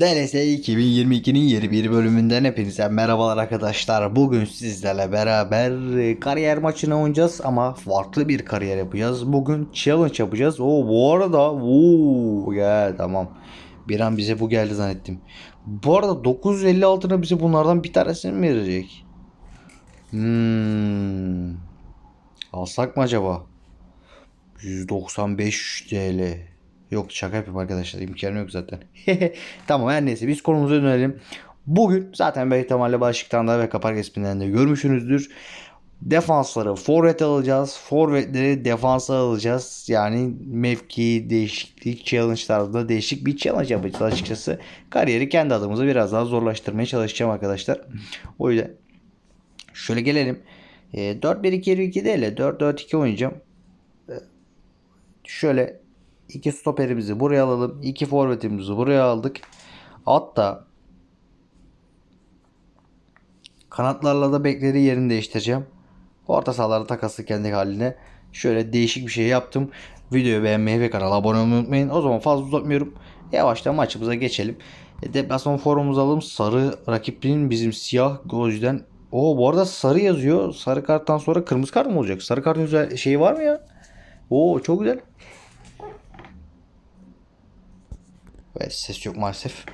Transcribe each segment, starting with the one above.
DLS 2022'nin yeni bir bölümünden hepinize merhabalar arkadaşlar. Bugün sizlerle beraber e, kariyer maçını oynayacağız ama farklı bir kariyer yapacağız. Bugün challenge yapacağız. Oo bu arada oo ya tamam. Bir an bize bu geldi zannettim. Bu arada 950 altına bize bunlardan bir tanesini mi verecek? Hmm. Alsak mı acaba? 195 TL. Yok şaka yapayım arkadaşlar. İmkanı yok zaten. tamam her neyse biz konumuza dönelim. Bugün zaten belki ihtimalle başlıktan da ve kapak resminden de görmüşsünüzdür. Defansları forvet alacağız. Forvetleri defansa alacağız. Yani mevki değişiklik challenge'larda değişik bir challenge yapacağız açıkçası. Kariyeri kendi adımıza biraz daha zorlaştırmaya çalışacağım arkadaşlar. O yüzden şöyle gelelim. E, 4-1-2-2 değil de 4-4-2 oynayacağım. E, şöyle iki stoperimizi buraya alalım. iki forvetimizi buraya aldık. Hatta kanatlarla da bekleri yerini değiştireceğim. Orta sahaları takası kendi haline. Şöyle değişik bir şey yaptım. Videoyu beğenmeyi ve kanala abone olmayı unutmayın. O zaman fazla uzatmıyorum. Yavaştan maçımıza geçelim. E, deplasman formumuzu alalım. Sarı rakibinin bizim siyah o yüzden o bu arada sarı yazıyor. Sarı karttan sonra kırmızı kart mı olacak? Sarı kartın güzel şeyi var mı ya? Oo çok güzel. Ve ses yok maalesef.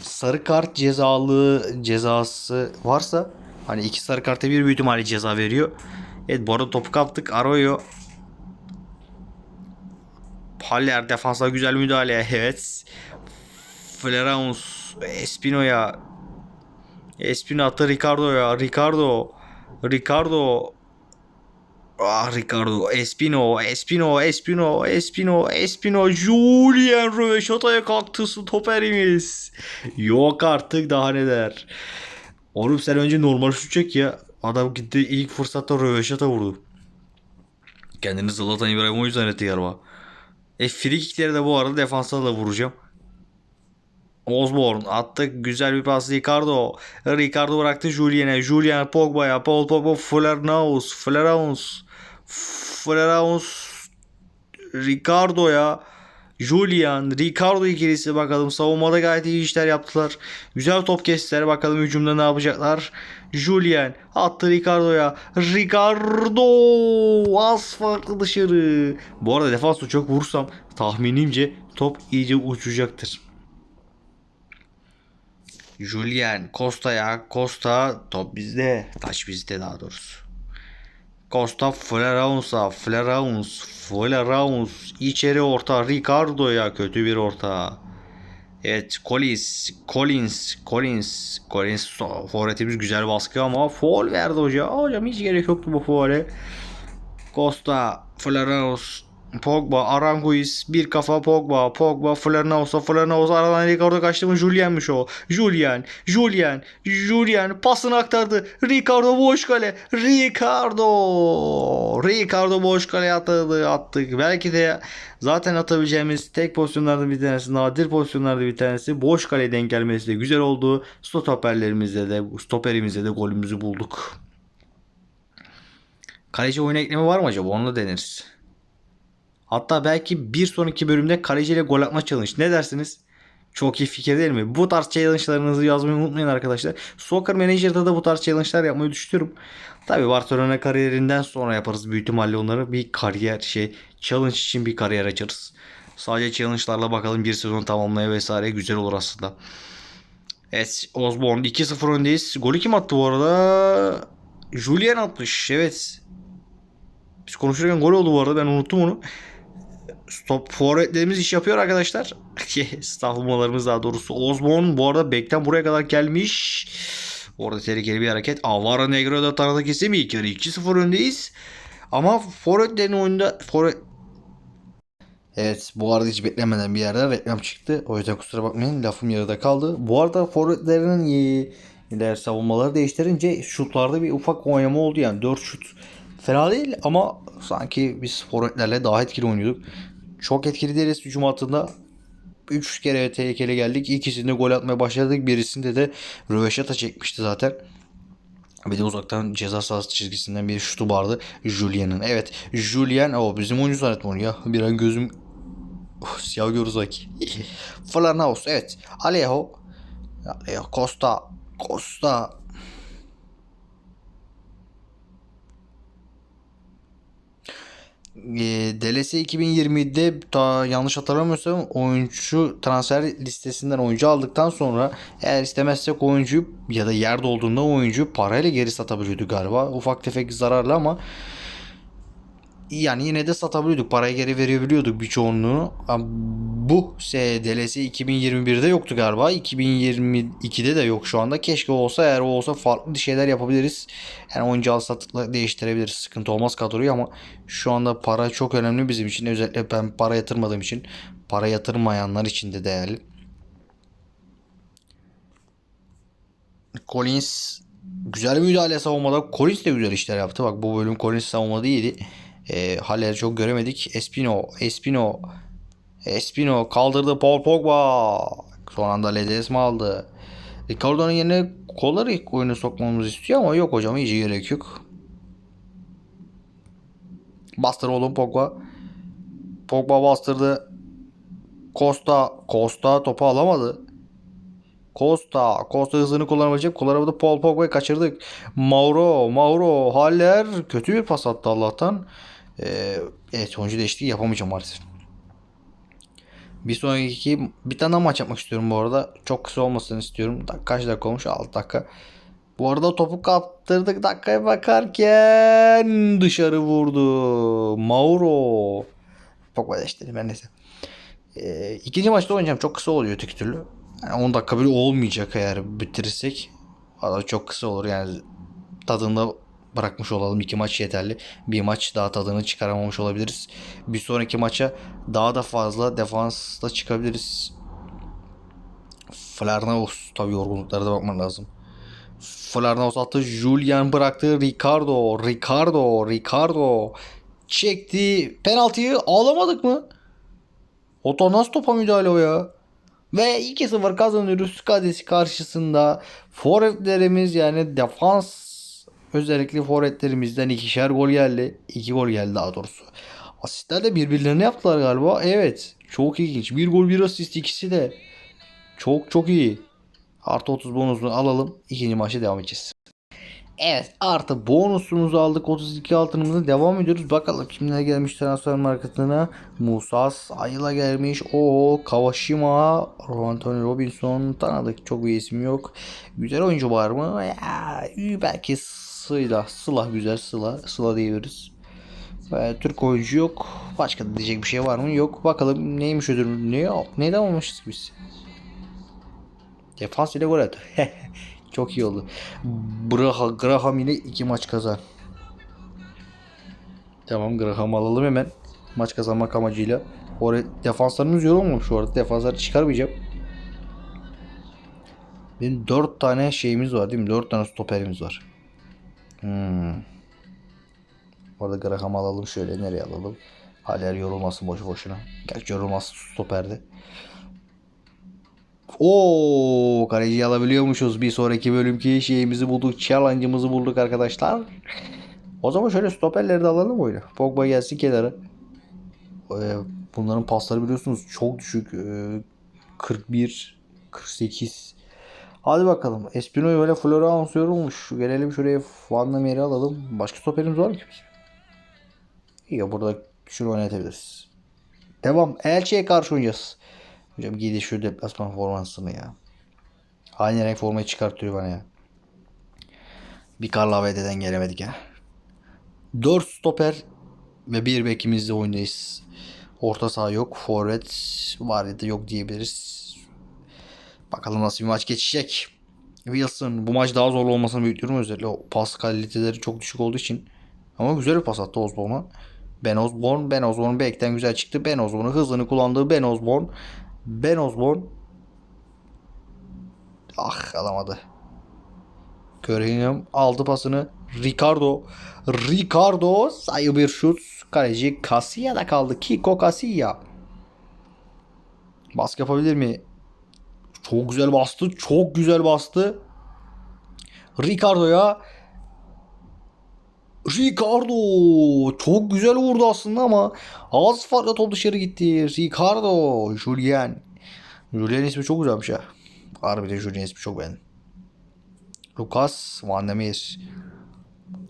Sarı kart cezalı cezası varsa hani iki sarı karta bir büyük ihtimalle ceza veriyor. Evet bu arada topu kaptık. Arroyo Haller defansa güzel müdahale. Evet. Fleraus Espino'ya Espino attı Ricardo'ya. Ricardo Ricardo Ah Ricardo Espino Espino Espino Espino Espino Julian Röveşata'ya kalktı stoperimiz. Yok artık daha neler. Oğlum sen önce normal şut çek ya. Adam gitti ilk fırsatta Röveşata vurdu. Kendini Zlatan İbrahimovic zannetti galiba. E free kickleri de bu arada defansa da vuracağım. Osborne attı. Güzel bir pas Ricardo. Ricardo bıraktı Julian'e. Julian Pogba'ya. Paul Pogba Fleraus. Fleraus. Fleraus. Ricardo'ya. Julian, Ricardo ikilisi bakalım savunmada gayet iyi işler yaptılar. Güzel top kestiler bakalım hücumda ne yapacaklar. Julian attı Ricardo'ya. Ricardo az farklı dışarı. Bu arada defansı çok vursam tahminimce top iyice uçacaktır. Julian Costa'ya Costa top bizde. Taş bizde daha doğrusu. Costa Fleraus'a Fleraus Fleraus içeri orta Ricardo'ya kötü bir orta. Evet Collins Collins Collins Collins forvetimiz güzel baskı ama foul verdi hoca. Hocam hiç gerek yoktu bu faule. Costa Fleraus Pogba, Aranguiz, bir kafa Pogba, Pogba, Flernausa, Flernausa aradan Ricardo kaçtı mı Julian'mış o. Julian, Julian, Julian pasını aktardı. Ricardo boş kale. Ricardo. Ricardo boş kale atıldı, attık. Belki de zaten atabileceğimiz tek pozisyonlardan bir tanesi, nadir pozisyonlardan bir tanesi. Boş kale denk gelmesi de güzel oldu. Stoperlerimizde de, stoperimizde de golümüzü bulduk. Kaleci oyun eklemi var mı acaba? Onu da deneriz. Hatta belki bir sonraki bölümde kaleciyle gol atma challenge. Ne dersiniz? Çok iyi fikir değil mi? Bu tarz challenge'larınızı yazmayı unutmayın arkadaşlar. Soccer Manager'da da bu tarz challenge'lar yapmayı düşünüyorum. Tabi Barcelona kariyerinden sonra yaparız büyük ihtimalle onları. Bir kariyer şey challenge için bir kariyer açarız. Sadece challenge'larla bakalım bir sezon tamamlaya vesaire güzel olur aslında. Evet Osborne 2-0 öndeyiz. Golü kim attı bu arada? Julian atmış. Evet. Biz konuşurken gol oldu bu arada ben unuttum onu. Stop forvetlerimiz iş yapıyor arkadaşlar. Savunmalarımız daha doğrusu. Osborne bu arada bekten buraya kadar gelmiş. Orada tehlikeli bir hareket. Avara Negro'da taradı kesim ilk yarı 2-0 öndeyiz. Ama forvetlerin oyunda forvet Evet bu arada hiç beklemeden bir yerde reklam çıktı. O yüzden kusura bakmayın lafım yarıda kaldı. Bu arada forvetlerin iler savunmaları değiştirince şutlarda bir ufak oynama oldu yani 4 şut fena değil ama sanki biz forvetlerle daha etkili oynuyorduk. Çok etkili değiliz hücum hattında. 3 kere tehlikeli geldik. İkisinde gol atmaya başladık. Birisinde de röveşata çekmişti zaten. Bir de uzaktan ceza sahası çizgisinden bir şutu vardı. Julian'ın. Evet. Julian. O bizim oyuncu zannettim onu ya. Bir an gözüm Oh, siyah Yoruzaki. Flanaus evet. Alejo. Alejo Costa. Costa. E, DLS 2020'de ta yanlış hatırlamıyorsam oyuncu transfer listesinden oyuncu aldıktan sonra eğer istemezsek oyuncuyu ya da yerde olduğunda oyuncu parayla geri satabiliyordu galiba. Ufak tefek zararlı ama yani yine de satabiliyorduk. Parayı geri verebiliyorduk birçoğunluğunu. Bu DLS 2021'de yoktu galiba. 2022'de de yok şu anda. Keşke olsa eğer o olsa farklı şeyler yapabiliriz. Yani oyuncu al sattıkla değiştirebiliriz. Sıkıntı olmaz kadroyu ama şu anda para çok önemli bizim için. Özellikle ben para yatırmadığım için. Para yatırmayanlar için de değerli. Collins güzel müdahale savunmada. Collins de güzel işler yaptı. Bak bu bölüm Collins savunmada iyiydi. E, Haller'i çok göremedik. Espino, Espino, Espino kaldırdı Paul Pogba. Son anda Ledesma aldı. Ricardo'nun yerine kolları oyunu sokmamızı istiyor ama yok hocam iyice gerek yok. Bastır oğlum Pogba. Pogba bastırdı. Costa, Costa topu alamadı. Costa, Costa hızını kullanabilecek. Kullanamadı. Paul Pogba'yı kaçırdık. Mauro, Mauro, Haller kötü bir pas attı Allah'tan. Ee, evet oyuncu değişikliği yapamayacağım maalesef. Bir sonraki bir tane maç yapmak istiyorum bu arada. Çok kısa olmasını istiyorum. Kaç dakika olmuş? 6 dakika. Bu arada topu kaptırdık dakikaya bakarken dışarı vurdu. Mauro. Pogba değiştirdim ben neyse. Ee, ikinci maçta oynayacağım. Çok kısa oluyor öteki türlü. Yani 10 dakika bile olmayacak eğer bitirirsek. Valla çok kısa olur yani. Tadında bırakmış olalım. iki maç yeterli. Bir maç daha tadını çıkaramamış olabiliriz. Bir sonraki maça daha da fazla defansta çıkabiliriz. Flarnaus tabii yorgunluklara da bakman lazım. Flarnaus attı. Julian bıraktı. Ricardo. Ricardo. Ricardo. Çekti. Penaltıyı alamadık mı? Oto nasıl topa müdahale o ya? Ve 2-0 kazanıyoruz Kadesi karşısında. Forvetlerimiz yani defans özellikle forvetlerimizden ikişer gol geldi. 2 gol geldi daha doğrusu. Asistler de birbirlerine yaptılar galiba. Evet. Çok ilginç. Bir gol bir asist ikisi de. Çok çok iyi. Artı 30 bonusunu alalım. İkinci maça devam edeceğiz. Evet artı bonusumuzu aldık 32 altınımızı devam ediyoruz. Bakalım kimler gelmiş transfer marketine. Musa Sayıl'a gelmiş. O Kawashima, Anthony Robinson tanıdık çok bir isim yok. Güzel oyuncu var mı? Ya, belki Sıla. Sıla güzel Sıla. Sıla diyebiliriz. Ee, Türk oyuncu yok. Başka da diyecek bir şey var mı? Yok. Bakalım neymiş ödül? Ne yok? Neyden olmuşuz biz? Defans ile gol attı. Çok iyi oldu. Graham, Graham yine iki maç kazan. Tamam Graham alalım hemen. Maç kazanmak amacıyla. Oraya defanslarımız yorulmamış şu arada. Defansları çıkarmayacağım. Benim 4 tane şeyimiz var değil mi? 4 tane stoperimiz var. Hmm. Orada Graham alalım şöyle. Nereye alalım? Haller yorulmasın boşu boşuna. Gerçi yorulmaz stoperde. Oo, kaleciyi alabiliyormuşuz. Bir sonraki bölümki şeyimizi bulduk. Challenge'ımızı bulduk arkadaşlar. O zaman şöyle stoperleri de alalım oyuna. Pogba gelsin kenara. Ee, bunların pasları biliyorsunuz çok düşük. Ee, 41, 48. Hadi bakalım. Espino'yu böyle Florence yorulmuş. Gelelim şuraya Van der Meer'i alalım. Başka stoperimiz var mı ki? İyi burada şunu oynatabiliriz. Devam. Elçi'ye karşı oynayacağız. Hocam giydi şu deplasman formasını ya. Aynı renk formayı çıkartıyor bana ya. Bir Karla Vede'den gelemedik ya. 4 stoper ve bir bekimizle oynayız. Orta saha yok. Forvet var ya da yok diyebiliriz. Bakalım nasıl bir maç geçecek. Wilson bu maç daha zorlu olmasını bekliyorum özellikle o pas kaliteleri çok düşük olduğu için. Ama güzel bir pas attı Osborne'a. Ben Osborne, Ben Osborne bekten güzel çıktı. Ben Osborne hızını kullandığı Ben Osborne. Ben Osborne. Ah alamadı. Cunningham aldı pasını. Ricardo. Ricardo sayı bir şut. Kaleci Casilla'da kaldı. Kiko Casilla. Baskı yapabilir mi? Çok güzel bastı. Çok güzel bastı. Ricardo'ya Ricardo çok güzel vurdu aslında ama az farkla top dışarı gitti. Ricardo, Julian. Julian ismi çok güzelmiş ya. Harbiden Julian ismi çok beğendim. Lucas Van der Meer.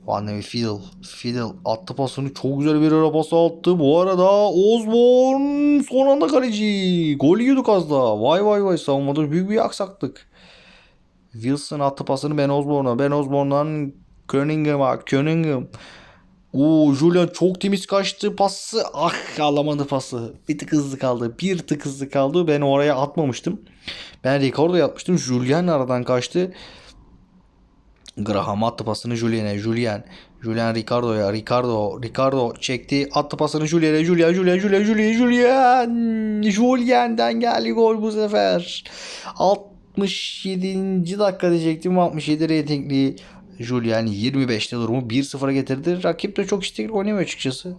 Van Meer Fiddle. Fiddle attı pasını çok güzel bir ara pası attı. Bu arada Osborn son anda kaleci. Gol yiyorduk az daha. Vay vay vay savunmada büyük bir aksaklık. Wilson attı pasını Ben Osborn'a. Ben Osborn'dan Cunningham Cunningham. Oo Julian çok temiz kaçtı pası. Ah alamadı pası. Bir tık hızlı kaldı. Bir tık hızlı kaldı. Ben oraya atmamıştım. Ben Ricardo'ya atmıştım. Julian aradan kaçtı. Graham attı pasını Julian'e. Julian. Julian Ricardo'ya. Ricardo. Ricardo çekti. Attı pasını Julian'e. Julian. Julian. Julian. Julian. Julian. Julian'den geldi gol bu sefer. 67. dakika diyecektim. 67 reytingli Julian 25'te durumu 1-0'a getirdi. Rakip de çok istekli oynamıyor açıkçası.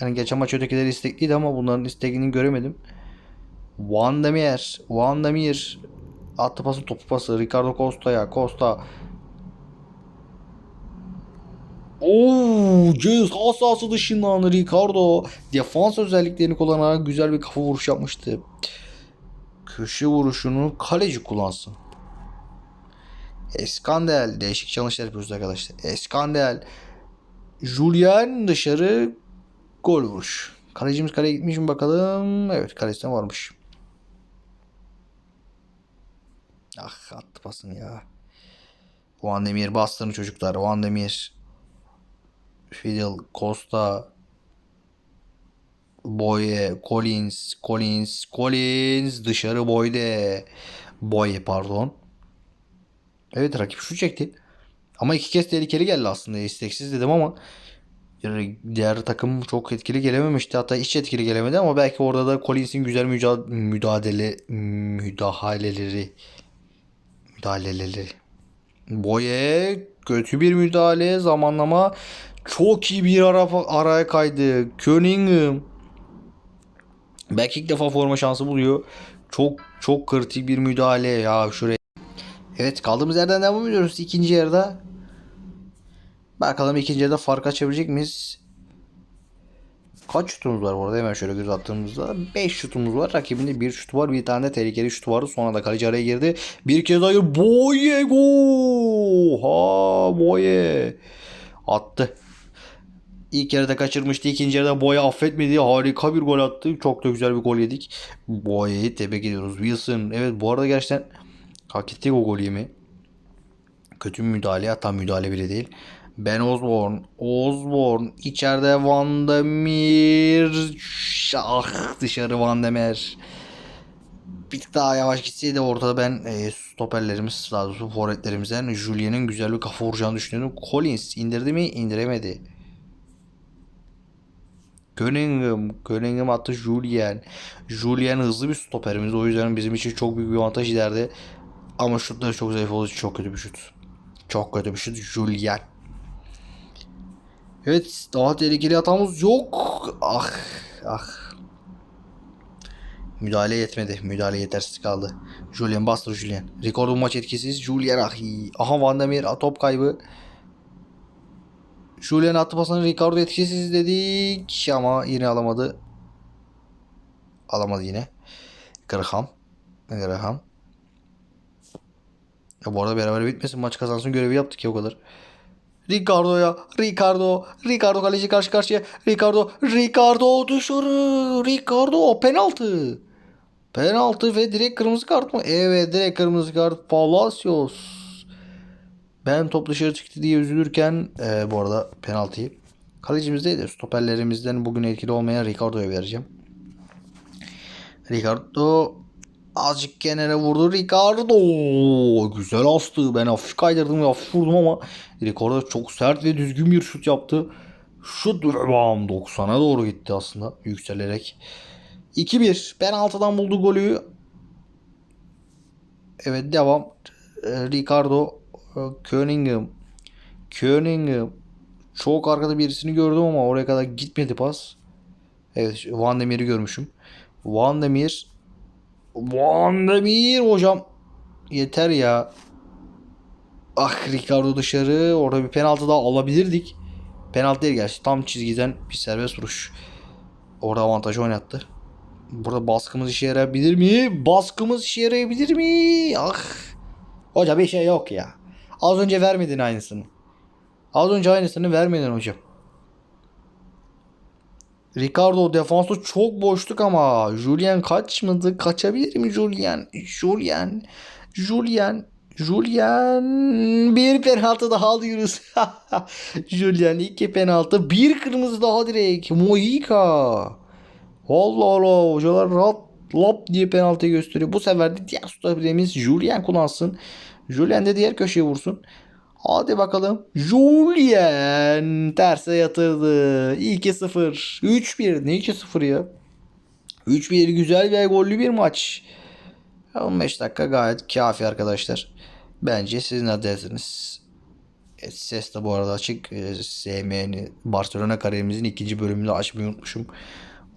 Yani geçen maç ötekileri istekliydi ama bunların istekliliğini göremedim. Van der Meer. Van der Meer. Attı pası topu pası. Ricardo Costa'ya. Costa. Oo, ceza sahası dışından Ricardo defans özelliklerini kullanarak güzel bir kafa vuruş yapmıştı. Köşe vuruşunu kaleci kullansın. Eskandel. Değişik challenge'lar yapıyoruz arkadaşlar. Eskandel. Julian dışarı gol vuruş. Kalecimiz kaleye gitmiş mi bakalım. Evet kalesine varmış. Ah attı pasını ya. Van der Meer bastırın çocuklar. Van der Meer. Fidel Costa. Boye. Collins. Collins. Collins. Dışarı Boyde. Boye pardon. Evet rakip şu çekti. Ama iki kez tehlikeli geldi aslında. isteksiz dedim ama diğer takım çok etkili gelememişti. Hatta hiç etkili gelemedi ama belki orada da Collins'in güzel mücadele, müdahale müdahaleleri müdahaleleri Boye kötü bir müdahale zamanlama çok iyi bir ara, araya kaydı. Cunningham belki ilk defa forma şansı buluyor. Çok çok kritik bir müdahale ya şuraya Evet kaldığımız yerden devam ediyoruz ikinci yarıda. Bakalım ikinci yarıda fark açabilecek miyiz? Kaç şutumuz var bu hemen şöyle göz attığımızda 5 şutumuz var. Rakibinde bir şut var. Bir tane de tehlikeli şut vardı. Sonra da kaleci araya girdi. Bir kez hayır. Boye go. Ha Boye. Attı. İlk yarıda kaçırmıştı. ikinci yarıda Boya affetmedi. Harika bir gol attı. Çok da güzel bir gol yedik. Boya'yı tebrik ediyoruz. Wilson. Evet bu arada gerçekten Hak ettik o golü mi? Kötü müdahale hatta müdahale bile değil. Ben Osborn. Osborn. içeride Van der Meer. Ah dışarı Van der Meer. Bir daha yavaş gitseydi ortada ben e, stoperlerimiz daha doğrusu forvetlerimizden Julien'in güzel bir kafa vuracağını düşünüyordum. Collins indirdi mi? İndiremedi. Cunningham. Cunningham attı Julien. Julien hızlı bir stoperimiz. O yüzden bizim için çok büyük bir avantaj ileride. Ama şutları çok zayıf olduğu için çok kötü bir şut. Çok kötü bir şut. Julian. Evet daha tehlikeli hatamız yok. Ah ah. Müdahale yetmedi. Müdahale yetersiz kaldı. Julian bastır Julian. Ricardo maç etkisiz. Julian ah. Aha Van der Meer top kaybı. Julian attı pasını Ricardo etkisiz dedik ama yine alamadı. Alamadı yine. Graham. Graham. Ya bu arada beraber bitmesin maç kazansın görevi yaptık ya o kadar. Ricardo'ya. Ricardo. Ricardo kaleci karşı karşıya. Ricardo. Ricardo dışarı. Ricardo penaltı. Penaltı ve direkt kırmızı kart mı? Evet direkt kırmızı kart. Palacios. Ben top dışarı çıktı diye üzülürken e, bu arada penaltıyı kalecimizdeydi. Stoperlerimizden bugün etkili olmayan Ricardo'ya vereceğim. Ricardo azıcık kenara vurdu Ricardo. Güzel astı. Ben hafif kaydırdım hafif vurdum ama Ricardo çok sert ve düzgün bir şut yaptı. Şut bam 90'a doğru gitti aslında yükselerek. 2-1 penaltıdan buldu golü. Evet devam. Ricardo Cunningham. Cunningham. Çok arkada birisini gördüm ama oraya kadar gitmedi pas. Evet Van der Meer'i görmüşüm. Van der Meer. Van der Meer hocam. Yeter ya. Ah Ricardo dışarı. Orada bir penaltı daha alabilirdik. Penaltı değil gerçi. Tam çizgiden bir serbest vuruş. Orada avantajı oynattı. Burada baskımız işe yarayabilir mi? Baskımız işe yarayabilir mi? Ah. Hoca bir şey yok ya. Az önce vermedin aynısını. Az önce aynısını vermedin hocam. Ricardo defansta çok boşluk ama Julian kaçmadı. Kaçabilir mi Julian? Julian. Julian. Julian bir penaltı daha alıyoruz. Julian iki penaltı bir kırmızı daha direkt. Moika. Allah Allah hocalar rahat lap diye penaltı gösteriyor. Bu sefer de diğer stoperimiz Julian kullansın. Julian de diğer köşeye vursun. Hadi bakalım. Julian terse yatırdı. 2-0. 3-1. Ne 2-0 ya? 3-1 güzel ve gollü bir maç. 15 dakika gayet kafi arkadaşlar. Bence siz ne dersiniz? E, ses de bu arada açık. E, SM'ni Barcelona kariyerimizin ikinci bölümünde açmayı unutmuşum.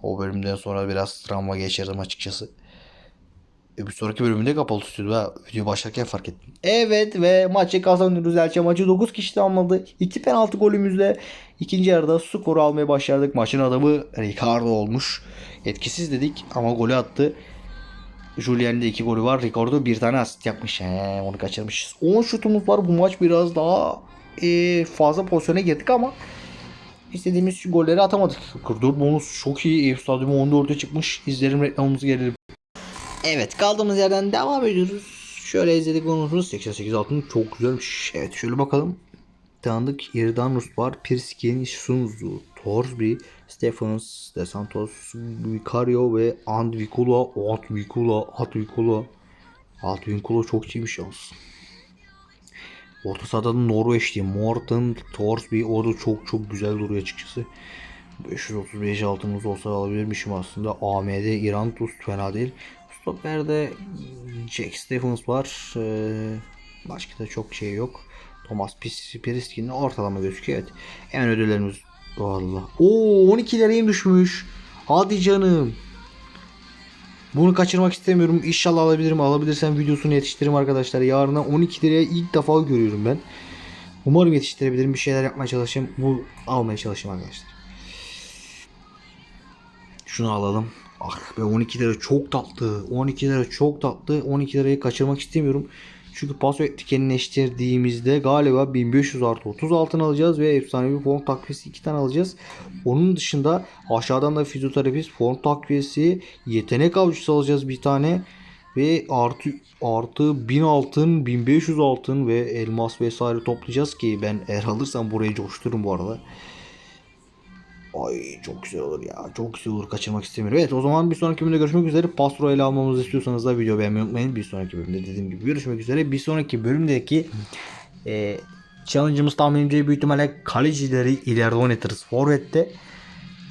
O bölümden sonra biraz travma geçirdim açıkçası. E, bir sonraki bölümünde kapalı tutuyordu ha. Video başlarken fark ettim. Evet ve maçı kazanıyoruz. Elçe maçı 9 kişi tamamladı. 2 penaltı golümüzle ikinci yarıda skoru almaya başardık. Maçın adamı Ricardo olmuş. Etkisiz dedik ama golü attı. Julian'ın da 2 golü var. Ricardo bir tane asist yapmış. He, onu kaçırmışız. 10 şutumuz var. Bu maç biraz daha e, fazla pozisyona girdik ama istediğimiz golleri atamadık. 44 bonus çok iyi. Ev stadyumu 14'e çıkmış. İzlerim reklamımızı gelelim. Evet kaldığımız yerden devam ediyoruz. Şöyle izledik bonusumuz 88 altın çok güzelmiş. Evet şöyle bakalım. Tanıdık Irdanus var. Pirskin, Sunzu, Torsby, Stephens, De Santos, Vicario ve Andvikula. Andvikula, Andvikula. Andvikula çok iyiymiş yalnız. Orta sahada da Norveçli Morten Torsby o da çok çok güzel duruyor açıkçası. 535 altımız olsa alabilirmişim aslında. AMD İran Tuz fena değil. Stoper'de Jack Stephens var. Ee, başka da çok şey yok. Thomas Piriskin'in ortalama gözüküyor. Evet. Hemen ödüllerimiz Valla. Oo 12 liraya düşmüş. Hadi canım. Bunu kaçırmak istemiyorum. İnşallah alabilirim. Alabilirsem videosunu yetiştiririm arkadaşlar. Yarına 12 liraya ilk defa görüyorum ben. Umarım yetiştirebilirim. Bir şeyler yapmaya çalışayım. Bu almaya çalışayım arkadaşlar. Şunu alalım. Ah be 12 lira çok tatlı. 12 lira çok tatlı. 12 lirayı kaçırmak istemiyorum. Çünkü paso etkenleştirdiğimizde galiba 1500 artı 30 altın alacağız ve efsanevi form takviyesi 2 tane alacağız. Onun dışında aşağıdan da fizyoterapist form takviyesi yetenek avcısı alacağız bir tane. Ve artı artı 1000 altın 1500 altın ve elmas vesaire toplayacağız ki ben eğer alırsam burayı coştururum bu arada. Ay çok güzel olur ya. Çok güzel olur. Kaçırmak istemiyorum. Evet o zaman bir sonraki bölümde görüşmek üzere. Pastro ile almamızı istiyorsanız da video beğenmeyi unutmayın. Bir sonraki bölümde dediğim gibi görüşmek üzere. Bir sonraki bölümdeki e, challenge'ımız tahminimce büyük ihtimalle kalecileri ileride oynatırız. Forvet'te.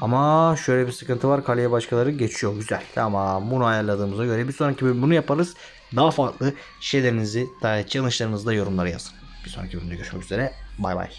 Ama şöyle bir sıkıntı var. Kaleye başkaları geçiyor. Güzel. Tamam. Bunu ayarladığımıza göre bir sonraki bölüm bunu yaparız. Daha farklı şeylerinizi, daha challenge'larınızı da yorumlara yazın. Bir sonraki bölümde görüşmek üzere. Bay bay.